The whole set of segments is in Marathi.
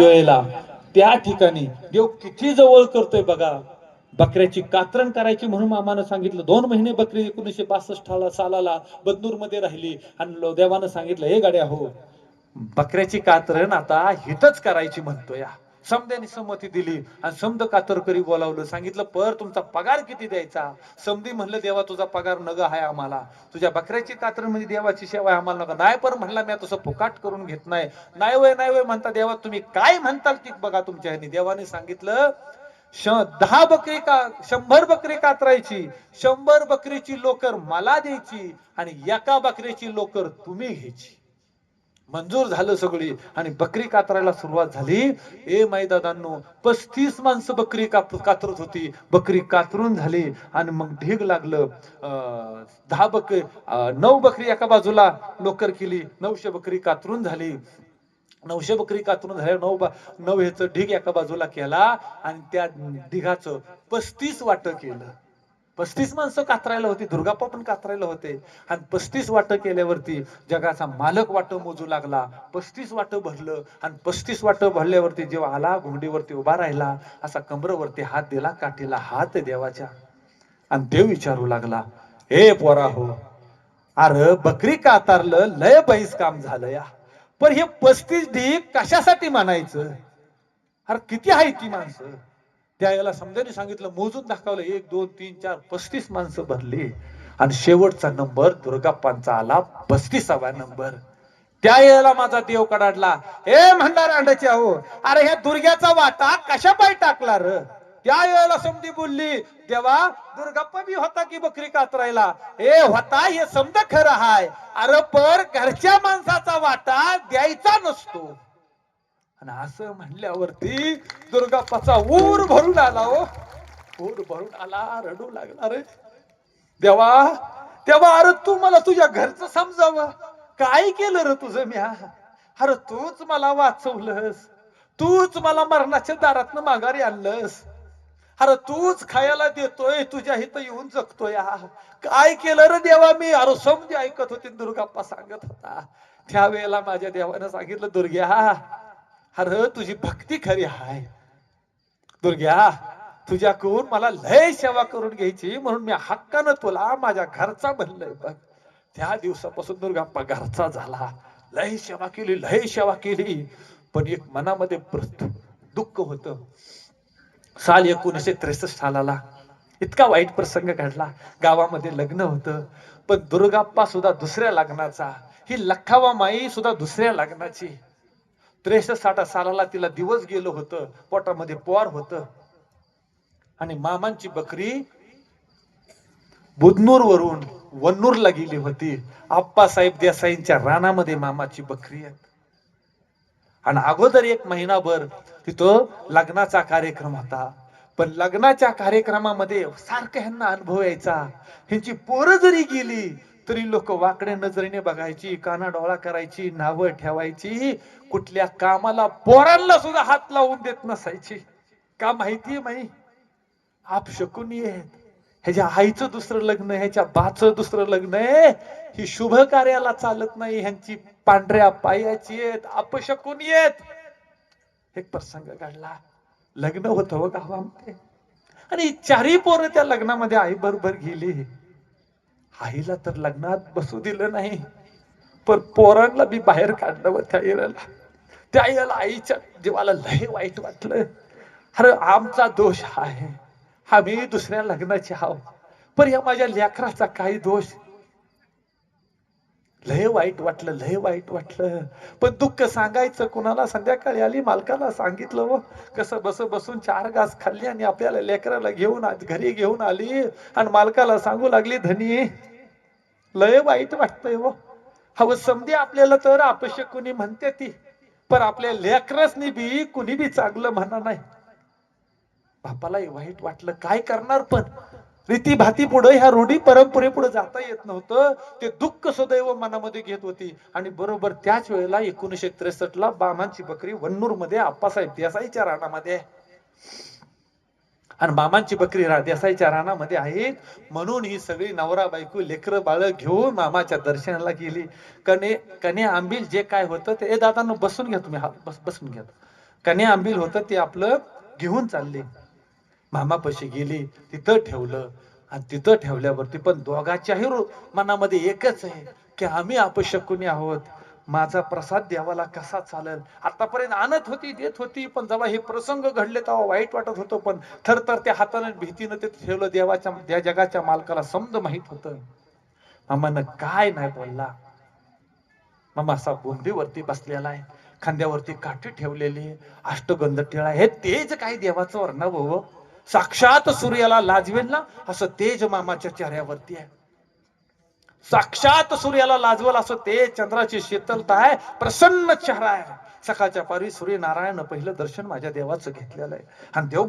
वेळेला. त्या ठिकाणी देव किती जवळ करतोय बघा. बकऱ्याची कातरण करायची म्हणून मामानं सांगितलं. दोन महिने बकरी एकोणीसशे बासष्ट सालाला बदनूरमध्ये राहिली. आणि लो- देवानं सांगितलं हे गाड्या हो. बकऱ्याची कातरण आता हितच करायची म्हणतो या समद्याने संमती दिली आणि समद कातरकरी बोलावलं. सांगितलं पर तुमचा पगार किती द्यायचा? समधी म्हणलं देवा तुझा पगार नग आहे आम्हाला. तुझ्या बकऱ्याची कातर म्हणजे देवाची सेवा आहे आम्हाला नका नाही पर म्हणला मी तसं फुकाट करून घेत नाही. नाही वय नाही वय म्हणता देवा तुम्ही काय म्हणताल ती बघा तुमच्या ह्यानी. देवाने सांगितलं श- दहा बकरी का शंभर बकरी कातरायची. शंभर बकरीची लोकर मला द्यायची आणि एका बकरीची लोकर तुम्ही घ्यायची. मंजूर झालं सगळी आणि बकरी कातरायला सुरुवात झाली. ए माई दादांनो पस्तीस माणसं बकरी काप कातरत होती. बकरी कातरून झाली आणि मग ढीग लागलं. अं, दहा बकरी नऊ बकरी एका बाजूला लोकर केली. नऊशे बकरी कातरून झाली. नऊशे बकरी कातरून झाल्या नऊ बा नऊ ह्याचं ढीग एका बाजूला केला आणि त्या ढिगाचं पस्तीस वाट केलं. पस्तीस माणसं कातरायला होती दुर्गाप्पा पण कातरायला होते. आणि पस्तीस वाट केल्यावरती जगाचा मालक वाट मोजू लागला. पस्तीस वाटं भरलं आणि पस्तीस वाट भरल्यावरती जेव्हा आला घोंडीवरती उभा राहिला असा कमरवरती हात दिला काठीला हात देवाच्या. आणि देव विचारू लागला हे पोरा हो अरे बकरी कातारलं लय बैस काम झालं या पण हे पस्तीस ढीक कशासाठी मानायचं? अरे किती आहे ती माणसं? त्या याला समजाने सांगितलं मोजून दाखवलं एक दोन तीन चार पस्तीस माणसं भरली. आणि शेवटचा नंबर दुर्गाप्पांचा आला पस्तीसावा नंबर. त्या वेळेला माझा देव कडाडला. हे म्हणणार अंड्याची अहो अरे ह्या दुर्ग्याचा वाटा कशा पाय टाकला र? त्या वेळेला समधी बोलली देवा दुर्गाप्पा बी होता की बकरी कातरायला? ए होता हे समजा खरं हाय. अरे पर घरच्या माणसाचा वाटा द्यायचा नसतो. आणि असं म्हणल्यावरती दुर्गाप्पाचा ऊर भरून आला हो. ऊर भरून आला रडू लागला रे. देवा तेव्हा अरे तू मला तुझ्या घरचं समजावं. काय केलं रे तुझं म्या? अरे तूच मला वाचवलंस. तूच मला मरणाच्या दारातनं माघारी आणलंस. अरे तूच खायला देतोय तुझ्या इथं येऊन जगतोय. काय केलं रे देवा मी? अरे समजे ऐकत होते दुर्गाप्पा सांगत होता. त्यावेळेला माझ्या देवानं सांगितलं दुर्ग्या अरे तुझी भक्ती खरी हाय दुर्ग्या तुझ्याकडून मला लय सेवा करून घ्यायची म्हणून मी हक्कानं तुला माझ्या घरचा बनलंय बघ. त्या दिवसापासून दुर्गाप्पा घरचा झाला. लय सेवा केली लय सेवा केली. पण एक मनामध्ये दुःख होत. साल एकोणीसशे त्रेसष्ट सालाला इतका वाईट प्रसंग घडला. गावामध्ये लग्न होतं. पण दुर्गाप्पा सुद्धा दुसऱ्या लग्नाचा ही लखावा माई सुद्धा दुसऱ्या लग्नाची. त्रेसष्ट साठ सालाला तिला दिवस गेलं होतं पोटामध्ये पोर होत. आणि मामांची बकरी बुधनूर वरून वन्नूरला गेली होती. आप्पासाहेब देसाईंच्या रानामध्ये मामाची बकरी आहे आणि अगोदर एक महिनाभर तिथं लग्नाचा कार्यक्रम होता. पण लग्नाच्या कार्यक्रमामध्ये सारखं ह्यांना अनुभव यायचा. ह्यांची पोरं जरी गेली तरी लोक वाकड्या नजरेने बघायची काना डोळा करायची नावं ठेवायची कुठल्या कामाला पोरांना सुद्धा हात लावून देत नसायची. का माहितीये माही आप शकून येत ह्याच्या आईचं दुसरं लग्न ह्याच्या बाचं दुसरं लग्न आहे. ही शुभ कार्याला चालत नाही ह्यांची पांढऱ्या पायाची येत अपशकून येत एक प्रसंग घडला. लग्न होतं हो गावामध्ये. आणि चारही पोरं त्या लग्नामध्ये आई बरोबर गेली. आईला तर लग्नात बसू दिलं नाही पण पोरांना मी बाहेर काढलं व त्या इराला त्या येळेला आईच्या जीवाला लय वाईट वाटलं. अरे आमचा दोष आहे. आम्ही दुसऱ्या लग्नाचे आहो पण या माझ्या लेकराचा काही दोष लय वाईट वाटलं लय वाईट वाटलं. पण दुःख सांगायचं कुणाला? संध्याकाळी आली मालकाला सांगितलं व कसं बस बसून चार घास खाल्ली आणि आपल्याला लेकराला घेऊन घरी घेऊन आली आणि मालकाला सांगू लागली धनी लय वाईट वाटतंय व हवं समधी आपल्याला तर अपश्य कुणी म्हणते ती पण आपल्या लेकरसनी बी कुणी बी चांगलं म्हणा नाही. बापालाही वाईट वाटलं काय करणार पण? रीती भाती पुढे ह्या रूढी परंपरे पुढे जाता येत नव्हतं. ते दुःख सदैव मनामध्ये घेत होती. आणि बरोबर त्याच वेळेला एकोणीशे त्रेसष्ट ला बामांची बकरी वन्नूरमध्ये आप्पासाहेब देसाईच्या रानामध्ये आहे. आणि मामांची बकरी रा- देसाईच्या रानामध्ये आहेत. म्हणून ही सगळी नवरा बायको लेकरं बाळ घेऊन मामाच्या दर्शनाला गेली. कने कने आंबील जे काय होतं ते ए बसून घ्या तुम्ही. बस बसून घ्या. कन्या आंबील होतं ते आपलं घेऊन चालले. मामापाशी गेली तिथं ठेवलं. आणि तिथं ठेवल्यावरती पण दोघाच्याही मनामध्ये एकच आहे की आम्ही अपशकुनी आहोत. माझा प्रसाद देवाला कसा चालेल? आतापर्यंत आणत होती देत होती पण जेव्हा हे प्रसंग घडले तेव्हा वाईट वाटत होतं. पण थर तर त्या हाताने भीतीनं ते ठेवलं. देवाच्या त्या जगाच्या मालकाला समज माहीत होतं. मामानं काय नाही बोलला. मामा असा बोंबीवरती बसलेला आहे. खांद्यावरती काठी ठेवलेली अष्टगंध टिळा हे तेज काय देवाचं वर्णव हो? साक्षात सूर्याला लाजवेल ना? असं तेज मामाच्या चेहऱ्यावरती आहे. साक्षात सूर्याला लाजवल असं ते चंद्राची शीतलता आहे प्रसन्न चेहरा आहे. सकाळच्या पारी सूर्यनारायण पहिलं दर्शन माझ्या देवाचं घेतलेलं आहे. आणि देव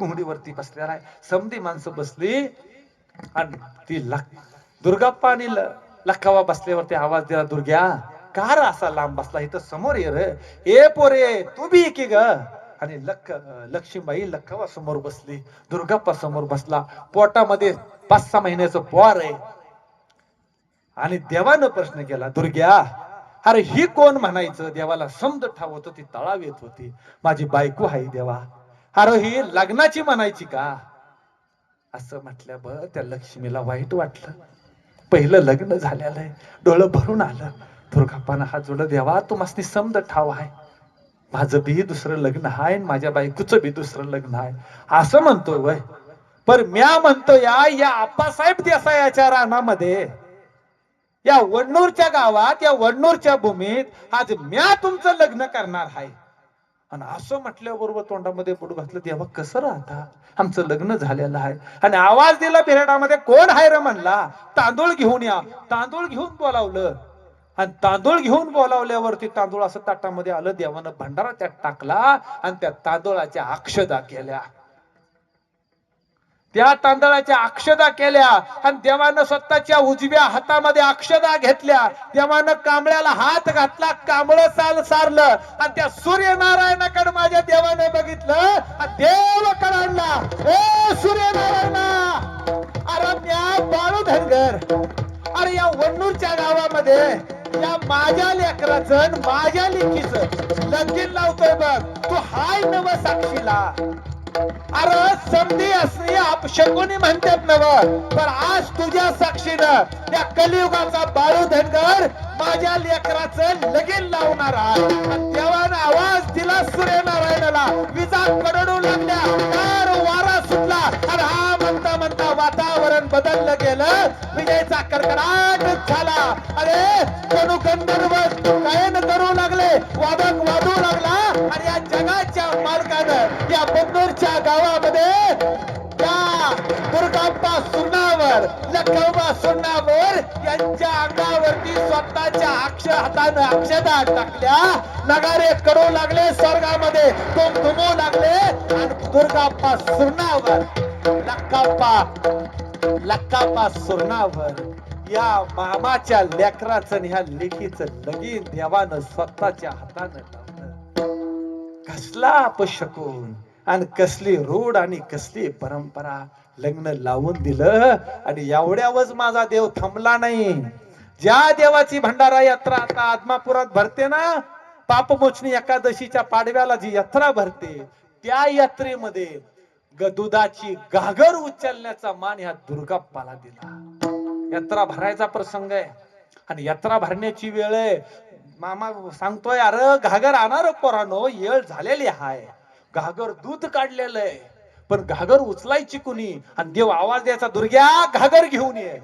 बसलेला आहे. समधी माणसं बसली आणि ती लक दुर्गाप्पा आणि ल- लखावा बसल्यावरती आवाज दिला दुर्ग्या कार असा लांब बसला? इथं समोर ये रे. ए पोरे तू बी की ग. आणि लख लक्ष्मीबाई लखावा समोर बसली. दुर्गाप्पा समोर बसला. पोटामध्ये पाच सहा महिन्याचं पोर आहे. आणि देवानं प्रश्न केला दुर्ग्या अरे ही कोण म्हणायचं? देवाला समज ठाव होत ती तळाव येत होती. माझी बायको आहे देवा. अरे ही लग्नाची म्हणायची का? असं म्हटल्या ब त्या लक्ष्मीला वाईट वाटलं. पहिलं लग्न झालेलं आहे. डोळं भरून आलं. दुर्गापानं हा जोड देवा तू मस्ती समज ठाव आहे. माझं बी दुसरं लग्न आहे माझ्या बायकोचं बी दुसरं लग्न आहे. असं म्हणतोय वय. पर म्या म्हणतो या या आप्पासाहेब देसायाच्या रानामध्ये या वडनूरच्या गावात या वडनूरच्या भूमीत आज म्या तुमचं लग्न करणार आहे. आणि असं म्हटल्याबरोबर तोंडामध्ये बुड घातलं देवा कसं राहता? आमचं लग्न झालेलं आहे. आणि आवाज दिला बिराडामध्ये कोण आहे रे? म्हणला तांदूळ घेऊन या. तांदूळ घेऊन बोलावलं. आणि तांदूळ घेऊन बोलावल्यावरती तांदूळ असं ताटामध्ये आलं देवानं भंडारा त्यात टाकला आणि त्या तांदूळाच्या अक्षदा केल्या. त्या तांदळाच्या अक्षदा केल्या आणि देवानं स्वतःच्या उजव्या हातामध्ये अक्षदा घेतल्या. देवानं कांबळ्याला हात घातला कांबळ साल सारलं आणि त्या सूर्यनारायणाकडे माझ्या देवाने बघितलं देव आणला. ए सूर्यनारायणा! अरे म्या बाळू धनगर अरे या वन्नूरच्या गावामध्ये या माझ्या लेकराच माझ्या लेकीचं लगीन लावतोय बघ. तू हाय नव साक्षीला अरे संधी असली अपशकुनी म्हणतात नव. पण आज तुझ्या साक्षीनं त्या कलियुगाचा बाळू धनगर माझ्या लेकराचं लगीन लावणार. देवानं आवाज दिला सूर्यनारायणाला. विजा कडडू लागल्या. कार वारा सुटला. आणि हा म्हणता म्हणता वातावरण बदललं गेलं. विजयचा कडकडाट झाला. अरे कणू गंधर्व गायन करू लागले. वादक वाजू लागला. आणि या जगाच्या मालकानं या बंदूरच्या गावामध्ये त्या दुर्गाप्पा सुन्नावर लखबा सुन्नावर यांच्या अंगावरती स्वतःच्या अक्ष हातानं अक्षता टाकल्या. नगारे करू लागले स्वर्गामध्ये तो घुमू लागले. आणि दुर्गाप्पा सुरणावर लक्काप्पा लक्काप्पा सुरणावर या मामाच्या लेकराचं ह्या लेकीचं लगीन देवानं स्वतःच्या हातानं लावलं. कसला अपशकून आणि कसली रूढ आणि कसली परंपरा लग्न लावून दिलं. आणि एवढ्यावरच माझा देव थांबला नाही. ज्या देवाची भंडारा यात्रा आता आदमापुरात भरते ना पापमोचनी एकादशीच्या पाडव्याला जी यात्रा भरते त्या यात्रेमध्ये दुधाची घागर उचलण्याचा मान ह्या दुर्गाप्पाला दिला. यात्रा भरायचा प्रसंग आहे. आणि यात्रा भरण्याची वेळ आहे. मामा सांगतोय अरे घागर आणार पोरानो येळ झालेली हाय. घागर दूध काढलेलं आहे. पण घागर उचलायची कुणी? आणि देव आवाज द्यायचा दुर्ग्या घागर घेऊन ये.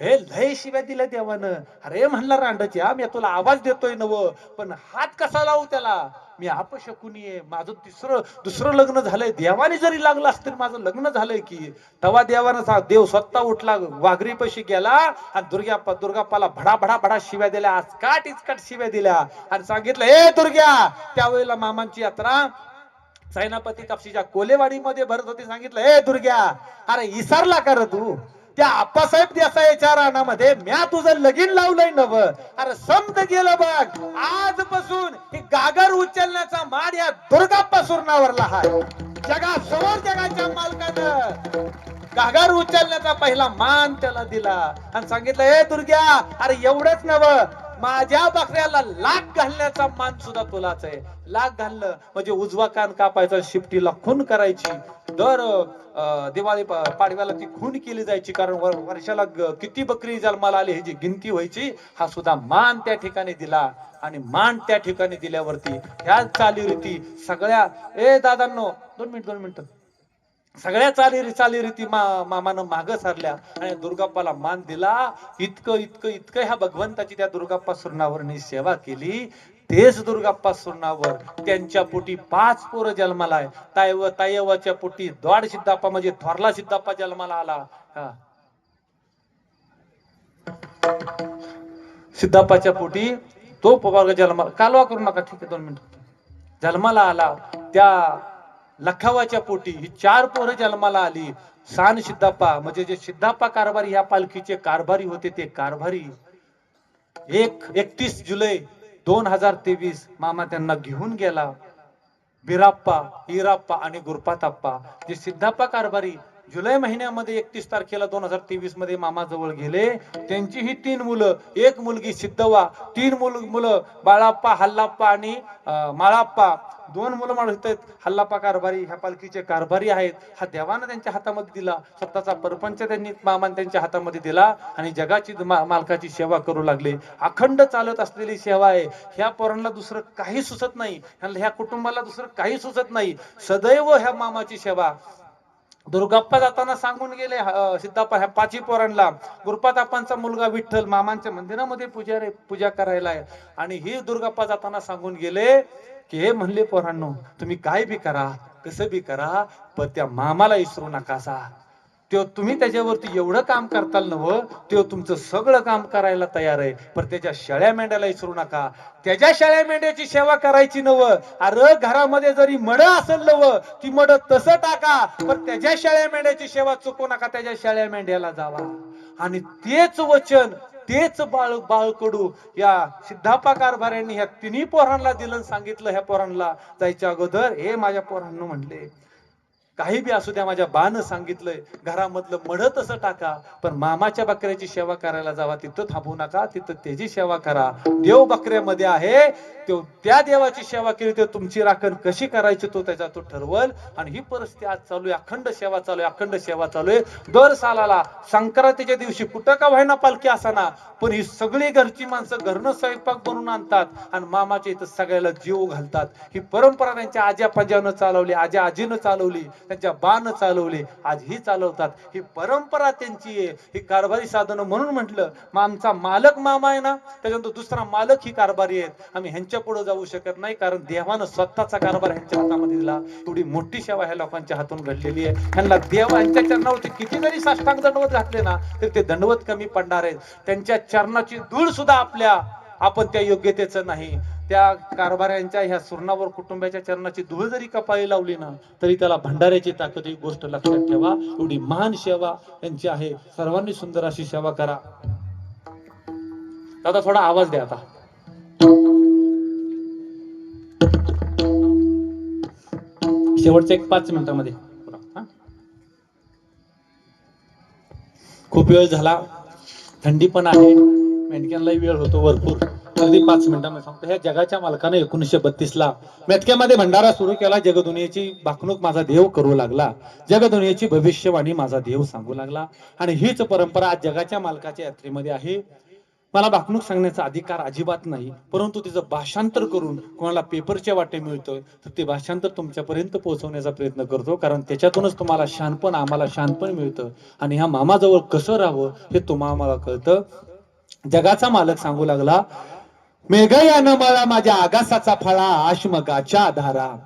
हे लय शिव्या दिल्या देवानं. अरे म्हणला रांडच्या मी तुला आवाज देतोय नव पण हात कसा लावू त्याला? मी अपशकुनी आहे माझं तिसरं दुसरं लग्न झालंय. देवाने जरी लागलं असतं तरी माझं लग्न झालंय की. तेव्हा देवानं सा देव स्वतः उठला वाघरीपशी गेला आणि दुर्ग्या दुर्गाप्पाला भडा भडा भडा शिव्या दिल्या आजकाट इचकाट शिव्या दिल्या. आणि सांगितलं ए दुर्ग्या! त्यावेळेला मामांची यात्रा सैनापती कापशीच्या कोलेवाडीमध्ये भरत होती. सांगितलं ए दुर्ग्या! अरे इसारला कर तू? त्या आप्पासाहेब देसाईच्या रानामध्ये म्या तुझं लगीन लावलंय नव. अरे समज गेलं बघ आजपासून ही गागर उचलण्याचा मान या दुर्गाप्पा सुरणावरला हाय. जगा समोर जगाच्या मालकानं गागर उचलण्याचा पहिला मान त्याला दिला. आणि सांगितलं ए दुर्ग्या अरे एवढंच नव. माझ्या बकऱ्याला लाग घालण्याचा मान सुद्धा तुलाच आहे. लाग घालणं म्हणजे उजवा कान कापायचा शिपटीला खून करायची. दर दिवाळी पाडव्याला ती खून केली जायची कारण वर्षाला किती बकरी जन्माला आली ह्याची गिनती व्हायची हा सुद्धा मान त्या ठिकाणी दिला. आणि मान त्या ठिकाणी दिल्यावरती ह्या चालीरीती सगळ्या ए दादांनो दोन मिनिट दोन मिनिट. सगळ्या चाली चालीरीती मा मामानं मागं सारल्या आणि दुर्गाप्पाला मान दिला. इतकं इतकं इतकं ह्या भगवंताची त्या दुर्गाप्पा सुरणावरनी सेवा केली. तेच दुर्गाप्पा सुरणावर त्यांच्या पोटी पाच पोरं जन्माला आहे. तायव तायवाच्या पोटी द्वाड सिद्धाप्पा म्हणजे थोरला सिद्धाप्पा जन्माला आला. हा. सिद्धाप्पाच्या पोटी तो पवार जन्माला कालवा करू नका ठीक आहे दोन मिनिट. जन्माला आला. त्या लखावाच्या पोटी ही चार पोरं जन्माला आली. सान सिद्धाप्पा म्हणजे जे सिद्धाप्पा कारभारी ह्या पालखीचे कारभारी होते ते कारभारी. एक एकतीस जुलै दोन हजार तेवीस मामा त्यांना घेऊन गेला. बिराप्पा इराप्पा आणि गुरपाताप्पा जे सिद्धाप्पा कारभारी जुलै महिन्यामध्ये एकतीस तारखेला दोन हजार तेवीसमध्ये मामा जवळ गेले. त्यांची ही तीन मुलं एक मुलगी सिद्धवा तीन मुल मुलं बाळाप्पा हल्लाप्पा आणि माळाप्पा. दोन मुलं माणूस आहेत हल्लाप्पा कारभारी ह्या पालखीचे कारभारी आहेत. हा देवानं त्यांच्या हातामध्ये दिला. स्वतःचा परपंच त्यांनी मामान त्यांच्या हातामध्ये दिला आणि जगाची मा- मालकाची सेवा करू लागले. अखंड चालत असलेली सेवा आहे. ह्या पोरांना दुसरं काही सुचत नाही. ह्या कुटुंबाला दुसरं काही सुचत नाही. सदैव ह्या मामाची सेवा. दुर्गाप्पा जाताना सांगून गेले सिद्धाप्पा ह्या पाची पोरांना गुरुपाताप्पांचा मुलगा विठ्ठल मामांच्या मंदिरामध्ये पूजा रे पूजा करायला आहे. आणि ही दुर्गाप्पा जाताना सांगून गेले की हे म्हणले पोरांनो तुम्ही काय बी करा कसं बी करा पण त्या मामाला विसरू नकासा तो तुम्ही त्याच्यावरती एवढं काम करताल नव तो तुमचं सगळं काम करायला तयार आहे. पण त्याच्या शेळ्या मेंढ्याला विसरू नका. त्याच्या शेळ्या मेंढ्याची सेवा करायची नव अरे घरामध्ये जरी मड असेल नव ती मड तसं टाका. पण त्याच्या शेळ्या मेंढ्याची सेवा चुकू नका. त्याच्या शेळ्या मेंढ्याला जावा. आणि तेच वचन तेच बाळ बाळकडू. या सिद्धापा कारभाऱ्यांनी ह्या तिन्ही पोरांना दिलं सांगितलं ह्या पोरांना. जायच्या अगोदर हे माझ्या पोरांना म्हणले. काही बी असू द्या माझ्या बानं सांगितलंय घरामधलं मढ तसं टाका पण मामाच्या बकऱ्याची सेवा करायला जावा तिथं थांबू नका तिथं त्याची सेवा करा. देव बकऱ्यामध्ये आहे तो त्या देवाची सेवा केली तर तुमची राखण कशी करायची तो त्याचा तो ठरवल. आणि ही परिस्थिती आज चालू आहे अखंड सेवा चालू आहे अखंड सेवा चालू आहे. दर सालाला संक्रांतीच्या दिवशी कुठं का व्हायना पालखी असाना पण ही सगळी घरची माणसं घरनं स्वयंपाक बनवून आणतात आणि मामाच्या इथं सगळ्याला जीव घालतात. ही परंपरा त्यांच्या आज्या पंजानं चालवली आज्या आजीनं चालवली त्यांच्या बाण चालवले. आज ही चालवतात. ही परंपरा त्यांची आहे. ही कारभारी साधनं म्हणून म्हटलं. मग आमचा मालक मामा आहे ना त्याच्यानंतर दुसरा मालक ही कारभारी आहेत. आम्ही ह्यांच्या पुढे जाऊ शकत नाही कारण देवानं स्वतःचा कारभार ह्यांच्या हातामध्ये दिला. थोडी मोठी सेवा ह्या लोकांच्या हातून घडलेली आहे. ह्यांना देव यांच्या चरणावरती किती जरी साष्टांग दंडवत घातले ना तर ते दंडवत कमी पडणार आहेत. त्यांच्या चरणाची धूळ सुद्धा आपल्या आपण त्या योग्यतेचं नाही. त्या कारभाऱ्यांच्या ह्या सुरणावर कुटुंबाच्या चरणाची धूळ जरी कपाळी लावली ना तरी त्याला भंडाऱ्याची ताकद ही गोष्ट लक्षात ठेवा. एवढी महान सेवा त्यांची आहे. सर्वांनी सुंदर अशी सेवा करा. दादा थोडा आवाज द्या आता. शेवटच्या एक पाच मिनिटामध्ये. खूप वेळ झाला. थंडी पण आहे. मेंढक्यांनाही वेळ होतो भरपूर. अगदी पाच मिनिटांमध्ये सांगतो. ह्या जगाच्या मालकाने एकोणीसशे बत्तीस ला मेटक्यामध्ये भंडारा सुरू केला. जगदुनियेची भाकणूक माझा देव करू लागला. जगदुनियेची भविष्यवाणी माझा देव सांगू लागला. आणि हीच परंपरा आज जगाच्या मालकाच्या यात्रेमध्ये आहे. मला भाकणूक सांगण्याचा अधिकार अजिबात नाही. परंतु तिचं भाषांतर करून कोणाला पेपरच्या वाटे मिळतोय तर ते भाषांतर तुमच्यापर्यंत पोहोचवण्याचा प्रयत्न करतो. कारण त्याच्यातूनच तुम्हाला शानपण आम्हाला शानपण मिळतं. आणि ह्या मामाजवळ कसं राहावं हे तुम्हाला मला कळतं. जगाचा मालक सांगू लागला. मेघयानं मला माझ्या आगासाचा फळा आश्मगाच्या आधारा.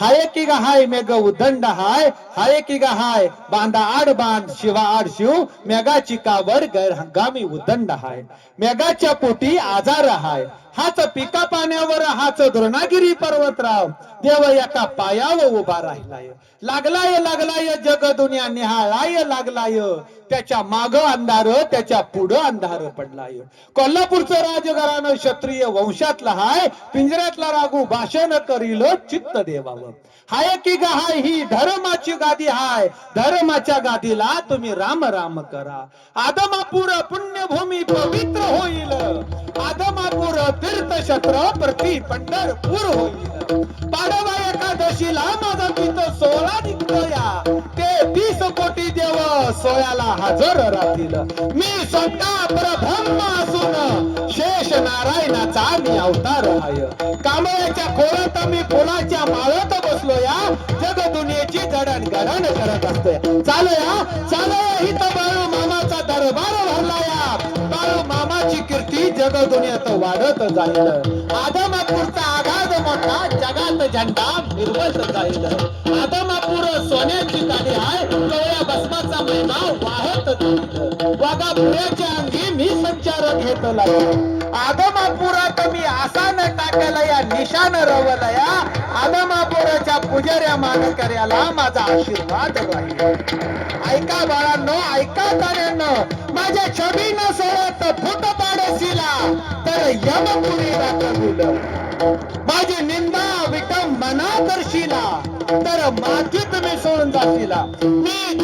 हाय की गा हाय मेघ उदंड हाय. हाय की गा हाय बांधा आड बांध शिवा आड शिव. मेघाची कावर गैर हंगामी उदंड हाय. मेघाच्या पोटी आजार हाय. हाच पिका पाण्यावर हाच द्रोणागिरी पर्वतराव. देव एका पायावर उभा राहिलाय. लागलाय लागलाय जग दुनिया निहाळाय लागलाय. त्याच्या माग अंधार त्याच्या पुढं अंधार पडलाय. कोल्हापूरचं राजघराणं क्षत्रिय वंशातला हाय पिंजऱ्यातला रागू भाषण करील चित्त देवावं हाय की ग हाय ही धर्माची गादी हाय. धर्माच्या गादीला तुम्ही राम राम करा. आदमापूर पुण्यभूमी पवित्र होईल. आदमापूर तीर्थक्षेत्र प्रति पंढरपूर होईल. पाडवा एकादशीला माझा तिथं सोळा निघतोया ते तीस कोटी देव सोळ्याला हजर राहतील. मी स्वतः परब्रह्म असून शेष नारायणाचा मी अवतार आहे. कामळ्याच्या खोळात मी फुलाच्या माळत बसलो या. जग दुनियेची जडण घडण करत असते. चालू या चालू या हित बाळू मामाचा दरबार जग दुनियेत वाढत जाईल. आदमापूरचा आघात मोठा जगात झंडा मिरवत जाईल. आदमापूर सोन्याची गाडी आहे कवळ्या भस्माचा महिमा वाहत जाईल. वागा पुण्याच्या अंगी मी संचार घेत लागलो आदमापुरात मी आसान टाकला या निशान रवला या आदमापुराच्या पुजाऱ्या मानकऱ्याला माझा आशीर्वाद राहील. ऐका बाळांनो ऐका ताऱ्यांनो. माझ्या छबीनं सोडत फुटपा पाडशीला तर यमपुरी राखविल माझी निंदा मना करशीला तर मातीत मिसळून सोडून जाशीला. मी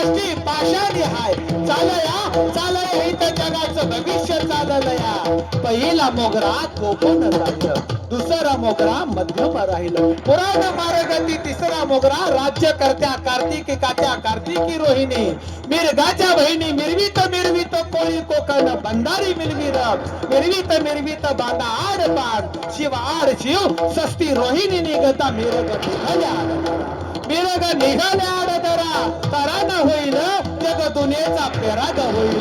गली थळी पाषाणी हाय. चालया चालया इथं जगाचं भविष्य चाललं पहिला मोगरा कोकण राहिलं दुसरा मोगरा मध्यम राहिलं. पुराण मार्गती तिसरा मोगरा राज्य करत्या कार्तिकी कात्या कार्तिकी रोहिणी. मिरगाच्या बहिणी मिरवीत मिरवीत कोळी कोकण बंधारी मिरवीर मिरवीत मिरवीत बांधा आड पाड शिव आड शिव सस्ती रोहिणी निघता मिरग निघाल्या मिरग निघाल्या आडदरा तराना होईल जग दुनियेचा पेराग होईल.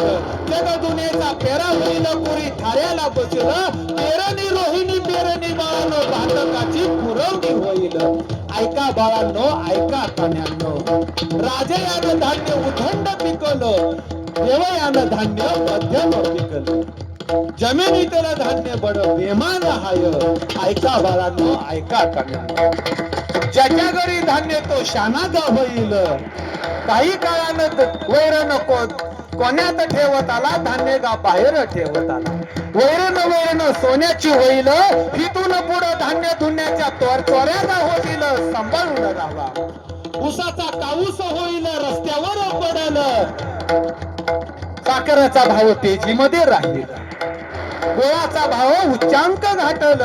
जग दुनियेचा पेरा होईल पुरी थाऱ्याला बसलं. पेरणी रोहिणी पेरणी बाळांनो भातकाची पुरवणी होईल. ऐका बाळांनो ऐका कान्यांनो. राजे यानं धान्य उथंड पिकवलं. देवयानं धान्य मध्यम पिकलं. जमिनीतलं धान्य बड बेमान हाय. ऐका बाळांनो ऐका कान्यांनो. ज्याच्या घरी धान्य तो शानाचा होईल. काही काळानं वैर नको कोण्यात ठेवत आला धान्य गा बाहेर ठेवत आला. वैरण वैरण सोन्याची होईल हिथून पुढं धान्य धुण्याच्या तोर चोऱ्याला होतील सांभाळून राहावा. उसाचा काऊस होईल रस्त्यावर पडल. साखरेचा भाव तेजीमध्ये राहील. गोळाचा भाव उच्चांक घाटल.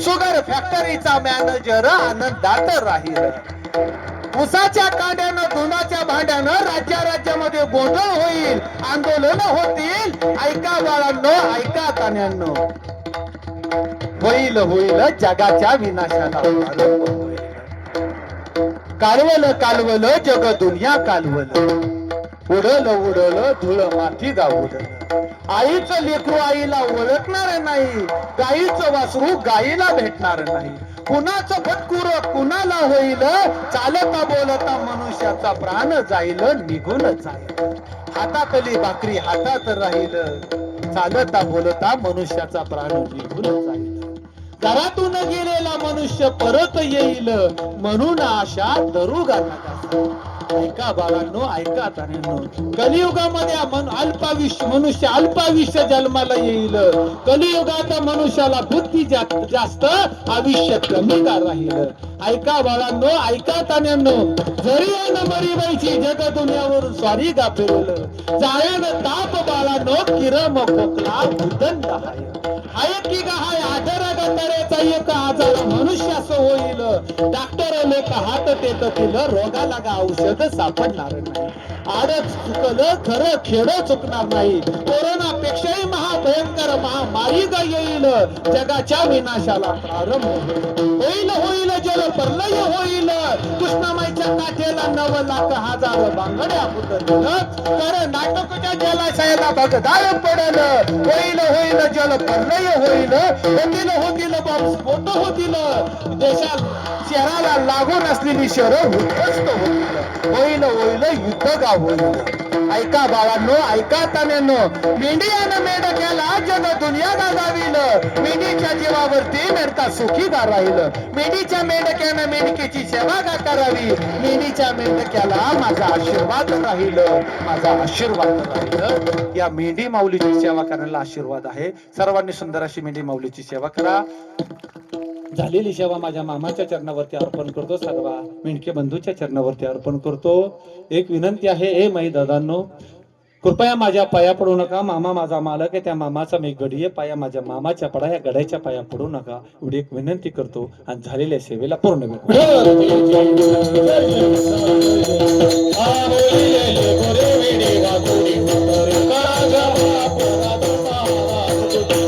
शुगर फॅक्टरीचा मॅनेजर आनंदात राहील. उसाच्या कांड्यानं दोनाच्या भांड्यानं राज्या राज्यामध्ये गोंधळ होईल आंदोलन होतील. ऐका बाळांनो ऐका तान्यांनो. होईल होईल जगाच्या विनाशाला कालवल कालवल जग दुनिया कालवल. उडल उडल धुळ माती गावल आईचं लेकरू आईला ओळखणार नाही गाईचं वासरू गाईला भेटणार नाही. कुणाचं फटकुर कुणाला होईल? चालता बोलता मनुष्याचा प्राण जाईल निघून जाईल. हातातली भाकरी हातात राहील. चालता बोलता मनुष्याचा प्राण निघून जाईल. घरातून गेलेला मनुष्य परत येईल म्हणून आशा दरुगा ऐका बाळांनो ऐका तान्यांनो. कलियुगामध्ये मन अल्पायुष्य मनुष्य अल्पायुष्य जन्माला येईल. कलियुगात मनुष्याला बुद्धी जास्त आयुष्य कमी का राहील? ऐका बाळांनो ऐका तान्यांनो. जरी यानं मरीबाईची जग दुनियावरून स्वारी गा फिरवलं जाळ्यानं ताप बाळांनो किरम कोकला उदंड हाय हाय की का हाय आजार गंधाऱ्याचा एक आजार मनुष्यास होईल. डॉक्टर लोक हात टेकतील रोगाला का औषध सापडणार नाही. आडच चुकलं खरं खेड चुकणार नाही. कोरोना पेक्षाही महाभयंकर महामारी ग येईल. जगाच्या विनाशाला प्रारंभ होईल होईल जल प्रलय होईल. कृष्णामाईच्या काठेला नव लाख हजार बांगड्या फुटतील तर नाटकच्या जलाशयाला भगदाय पडल. होईल होईल जल प्रलय होईल. होतील होतील बाबू स्फोट होतील. देशात शहराला लागून असलेली शहर उद्ध्वस्त होतील. होईल होईल युद्ध गाव होईल. ऐका बाळांनो ऐका तान्यांनो. मेंढियानं मेंढक्याला जग दुनिया गाजावील मेंढीच्या जीवावरती मेंढका सुखीदार गा राहील. मेंढीच्या मेंढक्यानं मेंढकीची सेवा का करावी? मेंढीच्या मेंढक्याला माझा आशीर्वाद राहील. माझा आशीर्वाद राहील. या मेंढी माऊलीची सेवा करायला आशीर्वाद आहे. सर्वांनी सुंदर अशी मेंढी माऊलीची सेवा करा. झालेली सेवा माझ्या मामाच्या चरणावरती अर्पण करतो सर्व मेंढके बंधूच्या चरणावरती अर्पण करतो एक विनंती आहे ए माई दादांनो कृपया माझ्या पाया पडू नका मामा माझा मालक आहे त्या मामाचा मी गडी पाया माझ्या मामाच्या पडा या गड्याच्या पाया पडू नका एवढी एक विनंती करतो आणि झालेल्या सेवेला पूर्ण मिळतो